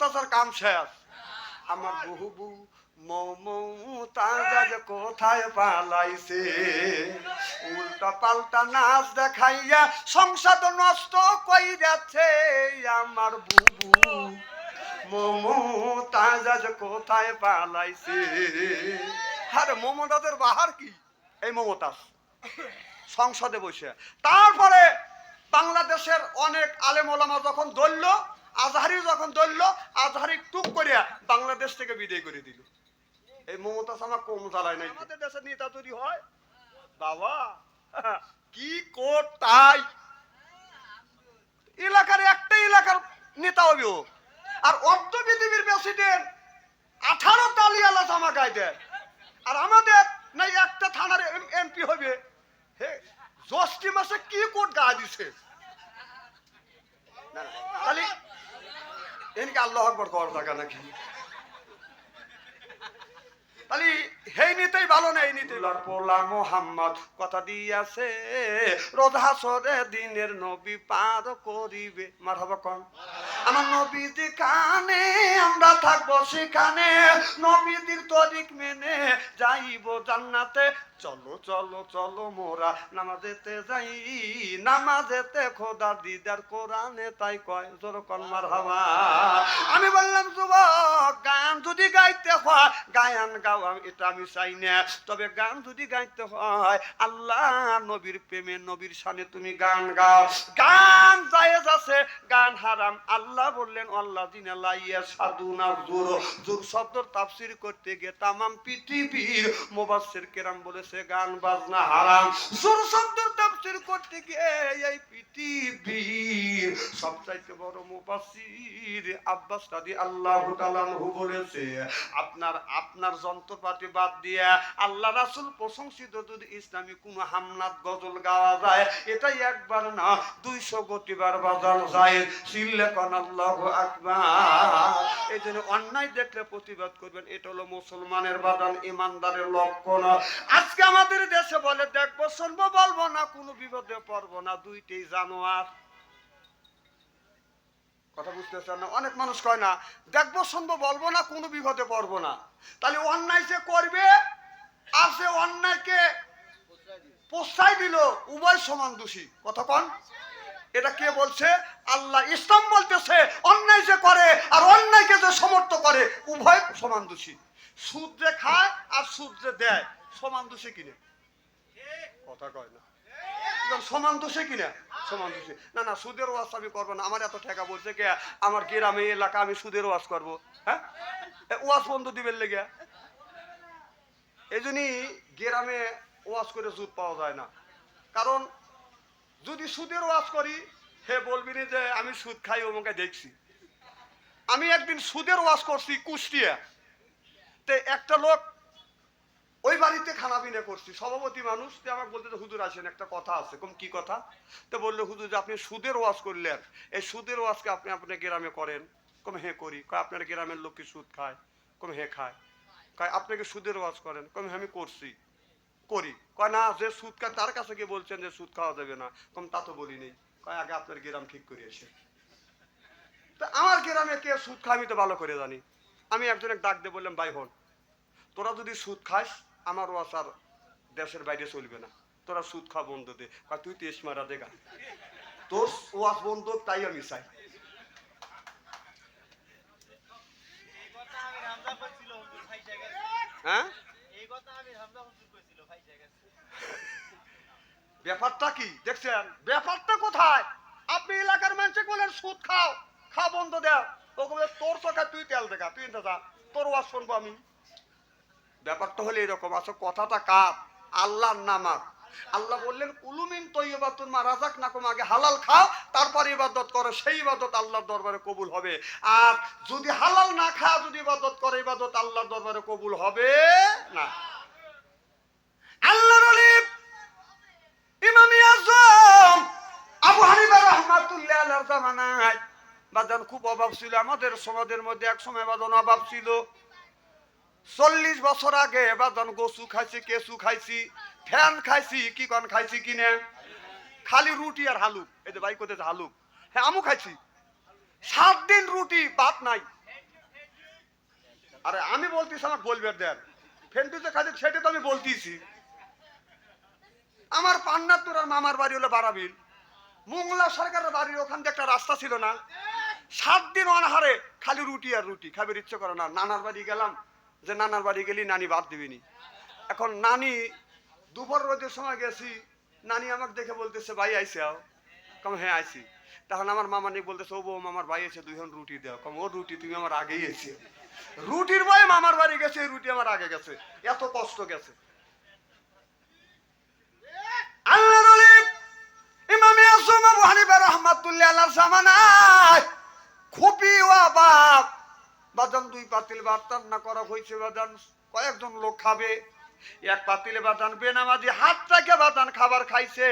তার কাম শেষ। আমার বহু বউ মমতাজ কোথায় পালাইছে। উল্টা পাল্টা নাচ দেখাইয়া সংসাদ নষ্ট কইরাছে আমার বুবু মমতাজ কোথায় পালাইছে। আরে মমতাজের বাহার কি? এই মমতাজ, সংসদে বসে। তারপরে বাংলাদেশের অনেক আলেম ওলামা যখন দলল আজহারি যখন দলল আজহারি টুক করিয়া বাংলাদেশ থেকে বিদায় করে দিল। এই মমতাজ আমার কম জ্বালায় নাই আমাদের দেশের নেতা তৈরি হয়। বাবা কি কোটাই এলাকার একটা এলাকার নেতা হবে আর অর্ধ পৃথিবীর প্রেসিডেন্ট আঠারো তালিয়ালা জামা গায়ে দেয়। আর আমাদের নাই একটা থানার এমপি হবে। হে জ্যৈষ্ঠী মাসে কি কোট গা দিছে? না, না, তাহলে এনকে আল্লাহ আকবর কর থাকা নাকি? তাহলে হেই নিতেই ভালো নেই নিতে পোলা মোহাম্মদ, কথা দিয়াছে রোজা সরে দিনের নবী পার করিবে। মার কন। আমার কানে, আমরা থাকব সেখানে। নবীজির তরিক মেনে যাইব জান্নাতে। চলো চলো চলো মোরা নামাজেতে যাই। নামাজেতে খোদা দিদার কোরআনে তাই কয়, জোর কলমার হাওয়া যদি গাইতে হয়, গায়ান গাওয়া এটা আমি চাই না। তবে গান যদি গাইতে হয়, আল্লাহ নবীর প্রেমে, নবীর সামনে তুমি গান গাও। গান জায়েজ আছে, গান হারাম। আল্লাহ বললেন আল্লাহ দিন লাইয়া সাধুনা জোর জোর শব্দর তাফসির করতে গিয়ে তামাম পৃথিবীর মোবাসের কেরাম বলেছে, গান, বাজনা হারাম। জোর শব্দর তাফসির করতে গিয়ে এই পৃথিবীর সবচাইতে বড় মুফাসসির আব্বাস রাদি আল্লাহ তাআলাহু বলেছে আপনার আপনার যন্ত্রপাতি বাদ দিয়ে আল্লাহ রাসূল প্রশংসিত যদি ইসলামী কোন হামনাত গজল গাওয়া যায় এটাই একবার না, দুইশো গতিবার বাজানো যায়। সিল্লে কন আল্লাহ আকবার। এই জন্য অন্যায় দেখলে প্রতিবাদ করবেন, এটা হলো মুসলমানের বাদান, ইমানদারের লক্ষণ। আজকে আমাদের দেশে বলে, দেখব, শুনব, বলব না, কোনো বিপদে পড়ব না দুইটাই জানোয়ার। কথা বুঝতেছেন না? অনেক মানুষ কয় না, দেখব, শুনব, বলব না, কোনো বিপদে পড়ব না। তাহলে অন্যায় যে করবে, আর সে অন্যায়কে পোষাই দিল, উভয় সমান দোষী। কন। এটা কে বলছে? আল্লাহ ইসলাম বলতেছে, অন্যায় যে করে আর অন্যায়কে যে সমর্থ করে, উভয় সমান দোষী। সুদ যে খায় আর যে দেয়, সমান দোষী কিনে। কথা কয় না। সমান দোষে কিনা? সমান দোষে না না, সুদের ওয়াজ আমি করব না। আমার এত ঠেকা বলছে কে? আমার গ্রামে, এলাকা, আমি সুদের ওয়াজ করব। হ্যাঁ? ওয়াজ বন্ধ দিবেন লেগে। এই জন্যই গ্রামে ওয়াজ করে সুদ পাওয়া যায় না। কারণ যদি সুদের ওয়াজ করি, হে বলবি যে আমি সুদ খাই, ওমকে দেখছি। আমি একদিন সুদের ওয়াজ করছি কুষ্টিয়া। তে একটা লোক ওই বাড়িতে খানা পিনা করছি। সভাপতি মানুষ যে আমাকে বলতে যে, হুজুর আসেন একটা কথা আছে। কম কি কথা? তো বলল হুজুর যে আপনি সুদের ওয়াজ করলেন এই সুদের ওয়াজকে আপনি আপনার গ্রামে করেন। কম হ্যাঁ করি। কয় আপনার গ্রামের লোক কি সুদ খায়? কম হ্যাঁ খায়। কয় আপনাকে সুদের ওয়াজ করেন? কম আমি করছি। করি। কয় না যে সুদ খায় তার কাছে গিয়ে বলছেন যে সুদ খাওয়া যাবে না। কম তা তো বলি নেই কয় আগে আপনার গ্রাম ঠিক করে এসে তা আমার গ্রামে কে সুদ খায় আমি তো ভালো করে জানি। আমি একজনের ডাক দিয়ে বললাম ভাই হন তোরা যদি সুদ খাস আমার ওয়াজ আর দেশের বাইরে চলবে না। তোরা সুদ খা বন্ধ দে। কয় তুই তেস মারা দেখা তোর ওয়াজ বন্ধ তাই আমি চাই। হ্যাঁ? ব্যাপারটা কি? দেখছেন? ব্যাপারটা কোথায়? আপনি এলাকার মানুষকে বলেন সুদ খাও খা বন্ধ দেও। ওকে তোর চোখে তুই তেল দেখা তুই যা তোর ওয়াজ শুনব আমি। ব্যাপারটা হলে এরকম আছে কথাটা কার? আল্লাহর নামাজ আল্লাহ বললেন, উলুমিন তৈবাতুন মা রাজাক নাকুম আগে হালাল খাও, তারপর ইবাদত করো, সেই ইবাদত আল্লাহর দরবারে কবুল হবে। আর যদি হালাল না খাও, যদি ইবাদত করে, ইবাদত আল্লাহর দরবারে কবুল হবে না। আল্লাহর অলিভ ইমামি আজম, আবু হানিফা রহমাতুল্লাহ আলাইহির জামানায়। বাজান, খুব অভাব ছিল আমাদের সমাজের মধ্যে, এক সময় বাজান অভাব ছিল। চল্লিশ বছর আগে বাজান গসু খাইছি কেসু খাইছি, ফ্যান খাইছি, কি কন খাইছি কিনে? খালি রুটি আর হালুক। এই যে ভাই কোথায় হালুক। হ্যাঁ আমু খাইছি। সাত দিন রুটি, ভাত নাই। আরে আমি বলতেছি আমার বলবে দেন। ফেন্টু যে কাজে সেটা তো আমি বলতেছি। আমার পান্নাতুর আর মামার বাড়ি হলো বারাবিল। মোংলা সরকারের বাড়ির ওখান দিয়ে একটা রাস্তা ছিল না। সাত দিন অনাহারে খালি রুটি আর রুটি খাবার ইচ্ছে করে না। নানার বাড়ি গেলাম। যে নানার বাড়ি গেলি নানি বাদ দিবিনি। এখন নানি দুপুর রোদের সময় গেছি, নানি আমাকে দেখে বলতেছে, ভাই, আইসে আও। কম হ্যাঁ আইসি। তখন আমার মামা নিয়ে বলতেছে, ও বউ আমার ভাই এসে দুইজন রুটি দাও। কম ও রুটি তুমি আমার আগেই এসে রুটির বয়ে মামার বাড়ি গেছে রুটি আমার আগে গেছে। এত কষ্ট গেছে। আল্লাহর ওলি, ইমামে আজম আবু হানিফা রাহমাতুল্লাহ আলাইহির জামানায় বাদান দুই পাতিল ভাত রান্না করা হয়েছে বাজান। কয়েকজন লোক খাবে। এক পাতিলে বাদান বেনামাজি, হাত থেকে বাদান খাবার খাইছে।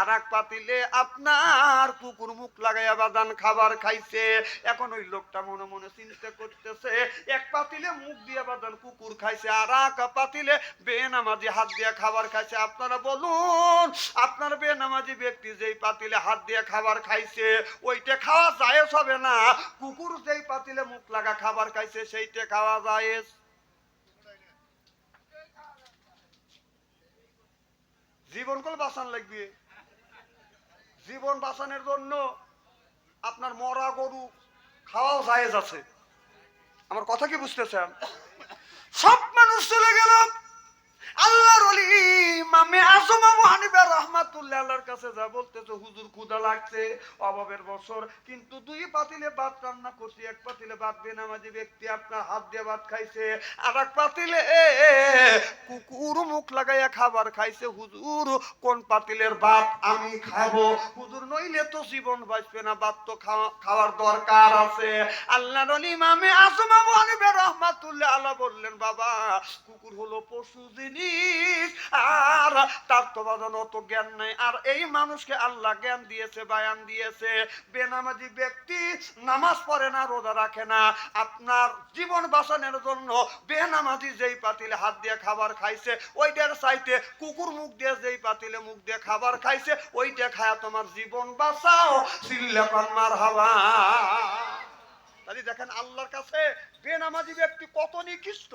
আর এক পাতিলে আপনার কুকুর মুখ লাগাইয়া বাদান খাবার খাইছে। এখন ওই লোকটা মনে মনে চিন্তা করতেছে, এক পাতিলে মুখ দিয়ে বাদান কুকুর খাইছে আর এক পাতিলে বেনামাজি হাত দিয়ে খাবার খাইছে। আপনারা বলুন, আপনার বেনামাজি ব্যক্তি যেই পাতিলে হাত দিয়ে খাবার খাইছে, ওইটা খাওয়া যায় হবে না? কুকুর যেই পাতিলে মুখ লাগা খাবার খাইছে, সেইটা খাওয়া যায় জীবন করে বাঁচান লাগবে। জীবন বাঁচানোর জন্য আপনার মরা গরু খাওয়াও জায়েজ আছে। আমার কথা কি বুঝতেছেন? সব মানুষ চলে গেল আল্লাহর ওলি ইমামে আজম আবু রাহমাতুল্লাহ আল্লাহর কাছে যা বলতেছে, হুজুর ক্ষুধা লাগছে, অভাবের বছর। কিন্তু দুই পাতিলে ভাত রান্না করছি, এক পাতিলে ভাত বেনামাজি ব্যক্তি আপনার হাত দিয়ে ভাত খাইছে, আর এক পাতিলে কুকুর মুখ লাগাইয়া খাবার খাইছে, হুজুর, কোন পাতিলের ভাত আমি খাব? হুজুর, নইলে তো জীবন বাঁচবে না, ভাত তো খাওয়া- খাওয়ার দরকার আছে। আল্লাহর ওলি ইমামে আজম আবু হানিফা রাহমাতুল্লাহ আল্লাহ বললেন, বাবা, কুকুর হলো পশু জিনিস আর তার তো বাজানো অত জ্ঞান নাই। আর এই মানুষকে আল্লাহ জ্ঞান দিয়েছে, বায়ান দিয়েছে। বেনামাজি ব্যক্তি নামাজ পড়ে না, রোজা রাখে না। আপনার জীবন বাঁচানোর জন্য বেনামাজি যেই পাতিলে হাত দিয়ে খাবার খাইছে, ওইটার চাইতে কুকুর মুখ দিয়ে যেই পাতিলে মুখ দিয়ে খাবার খাইছে, ওইটা খায়া তোমার জীবন বাঁচাও। সিল্লাপান মার হাওয়া তাহলে দেখেন আল্লাহর কাছে বেনামাজি ব্যক্তি কত নিকৃষ্ট।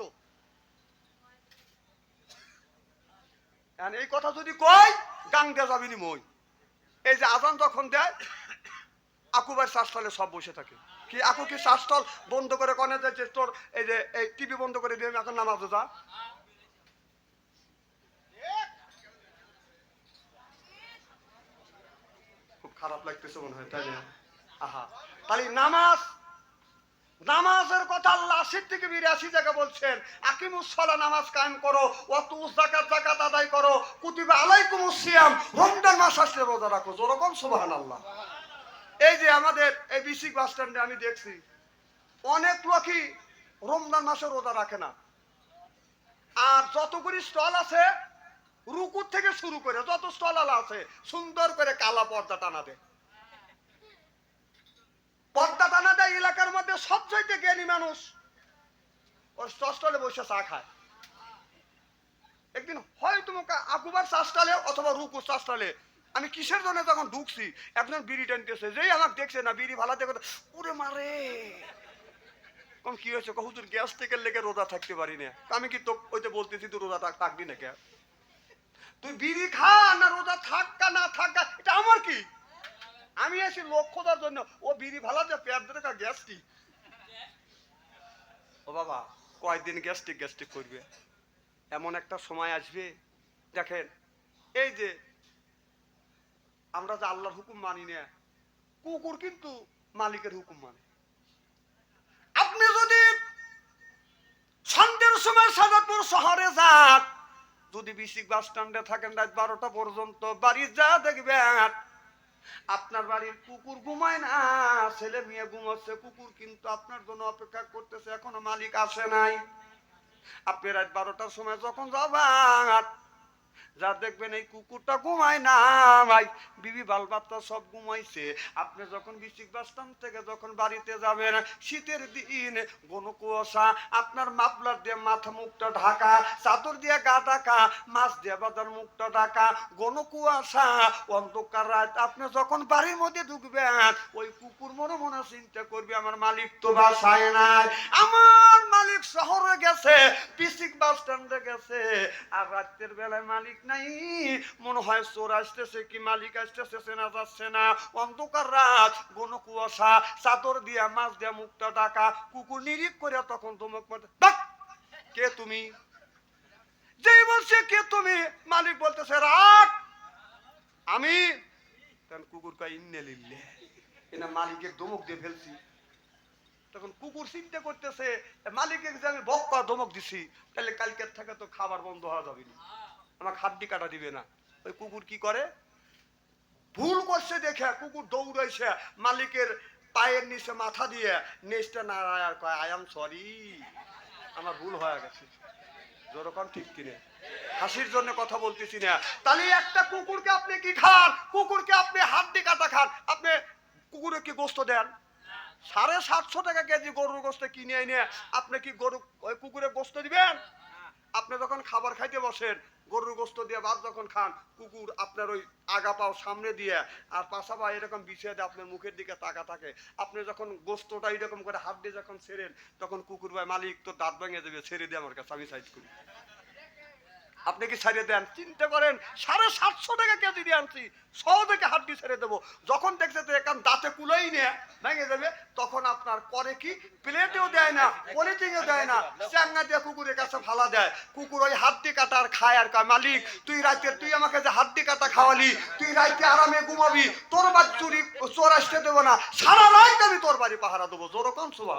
এই কথা যদি কই গাং দিয়ে যাবি নি মই। এই যে আজান যখন দেয়, আকুবার শ্বাসতলে সব বসে থাকে। কি, আকু কি শ্বাসতল বন্ধ করে কনে যে তোর এই যে, এই টিভি বন্ধ করে দিয়ে এখন নামাজ যা? খুব খারাপ লাগতেছে মনে হয়, তাই না? আহা। তাহলে নামাজ নামাজের কথা আল্লাহ থেকে বিরাশি জায়গা বলছেন আকিমুসলা নামাজ কায়েম করো অত জাকাত জাকাত আদায় করো, কুতিবা আলাইকুম সিয়াম, রমজান মাস আসলে রোজা রাখো, যেরকম সুবহান আল্লাহ এই যে আমাদের এই বিসিক বাস স্ট্যান্ডে আমি দেখছি, অনেক লোকই রমজান মাসে রোজা রাখে না। আর যতগুলি স্টল আছে, রুকুর থেকে শুরু করে, যত স্টল আলা আছে, সুন্দর করে কালা পর্দা টানা দেয়। টানা দেয় এলাকার মধ্যে সবচাইতে জ্ঞানী মানুষ। ওর স্টলে বসে চা খায়। একদিন হয়তো মুখে আকুবার চাষটালে অথবা রুকু চাষটালে আমি কিসের জন্য যখন ঢুকছি? একজন বিড়ি টানতেছে, যেই আমাকে দেখছে না, বিড়ি ভালাতে কথা উড়ে মারে কম কি হয়েছে? হুজুর গ্যাস থেকে লেগে রোজা থাকতে পারি না। আমি কি তো ওইতে বলতেছি, তুই রোজা থাকবি না কে তুই বিড়ি খা, না রোজা থাকা, না থাকা, এটা আমার কি? আমি আছি লোক খোঁজার জন্য, ও বিড়ি ভালাতে পেট ধরে গ্যাস্ট্রিক। ও বাবা, কয়দিন গ্যাস্ট্রিক গ্যাস্ট্রিক করবে? এমন একটা সময় আসবে, দেখেন, এই যে, আমরা যে আল্লাহর হুকুম মানি না, কুকুর কিন্তু মালিকের হুকুম মানে। আপনি যদি সন্ধ্যের সময় সাজাদপুর শহরে যান, যদি বিশিক বাস স্ট্যান্ডে থাকেন রাত বারোটা পর্যন্ত, বাড়ি যা দেখবেন আপনার বাড়ির কুকুর ঘুমায় না, ছেলে মেয়ে ঘুমাচ্ছে, কুকুর কিন্তু আপনার জন্য অপেক্ষা করতেছে, এখনও মালিক আসে নাই। আপনি রাত বারোটার সময় যখন যাবেন যা দেখবেন এই কুকুরটা ঘুমায় না, ভাই। বিবি বাল বাচ্চা সব ঘুমাইছে। আপনি যখন বিচিক বাসস্ট্যান্ড থেকে যখন বাড়িতে যাবেন, শীতের দিন ঘন কুয়াশা আপনার মাফলার দিয়ে মাথা মুখটা ঢাকা, চাদর দিয়ে গা ঢাকা, মাছ দিয়ে বাজার মুখটা ঢাকা ঘন কুয়াশা অন্ধকার রাত। আপনি যখন বাড়ির মধ্যে ঢুকবেন, ওই কুকুর মনে মনে চিন্তা করবে, আমার মালিক তো বাসায় নাই। আমার মালিক শহরে গেছে পিসিক বাস স্ট্যান্ডে গেছে। আর রাত্রের বেলায় মালিক নাই। মনে হয় চোর আসতেছে কি মালিক আসতেছে চেনা যাচ্ছে না। অন্ধকার রাত ঘন কুয়াশা, চাদর দিয়া, মাছ দিয়া মুখটা ডাকা, কুকুর নিরিক করে তখন ধমক কে তুমি? বলছে, কে তুমি? মালিক বলতেছে রাখ আমি। কুকুর কয় এনা মালিকের ধমক দিয়ে ফেলছি। তখন কুকুর চিন্তা করতেছে মালিকের যে আমি বক্কা ধমক দিছি, তাহলে কালকের থেকে তো খাবার বন্ধ হওয়া যাবে না। আমাকে হাড্ডি কাটা দিবে না। ওই কুকুর কি করে? ভুল করছে দেখে, কুকুর দৌড়াইছে, মালিকের পায়ের নিচে মাথা দিয়ে। নেচটা নাড়ায় আর কয় আই এম সরি আমার ভুল হয়ে গেছে। যেরকম ঠিক কিনে। হাসির জন্য কথা বলতেছি না। তাহলে একটা কুকুরকে আপনি কি খান? কুকুরকে আপনি হাড্ডি কাটা খান। আপনি কুকুরে কি গোস্ত দেন? সাড়ে সাতশো টাকা কেজি গরুর গোস্ত কিনে এনে আপনি কি গরু, ওই কুকুরে গোস্ত দিবেন? আপনি যখন খাবার খাইতে বসেন গরুর গোস্ত দিয়ে ভাত যখন খান, কুকুর আপনার ওই আগা পাও সামনে দিয়ে, আর পাশা পা এরকম বিছিয়ে দিয়ে আপনার মুখের দিকে তাকা থাকে। আপনি যখন গোস্তটা এরকম করে হাত দিয়ে যখন ছেড়েন, তখন কুকুর ভাই, মালিক তো দাঁত ভেঙে দেবে ছেড়ে দিয়ে আমার কাছে, আমি সাইজ করি। আপনি কি ছাড়িয়ে দেন? চিন্তা করেন, সাড়ে সাতশো টাকা কেজি দিয়ে আনছি সহজেকে হাড্ডি ছেড়ে দেবো। যখন দেখছে তো এখান দাঁতে কুলোই নিয়ে, ভেঙে দেবে, তখন আপনার করে কি? প্লেটেও দেয় না, পলিথিনও দেয় না চ্যাঙ্গা দিয়ে কুকুরের কাছে ফালা দেয়। কুকুর ওই হাড্ডি কাটা আর খায় আর কয়, মালিক, তুই রাতে তুই আমাকে যে হাড্ডি কাটা খাওয়ালি, তুই রাতে আরামে ঘুমাবি, তোর বাড়ি চুরি, চোর আসতে দেবো না, সারা রাত আমি তোর বাড়ি পাহারা দেবো। জোরকম সুবাহ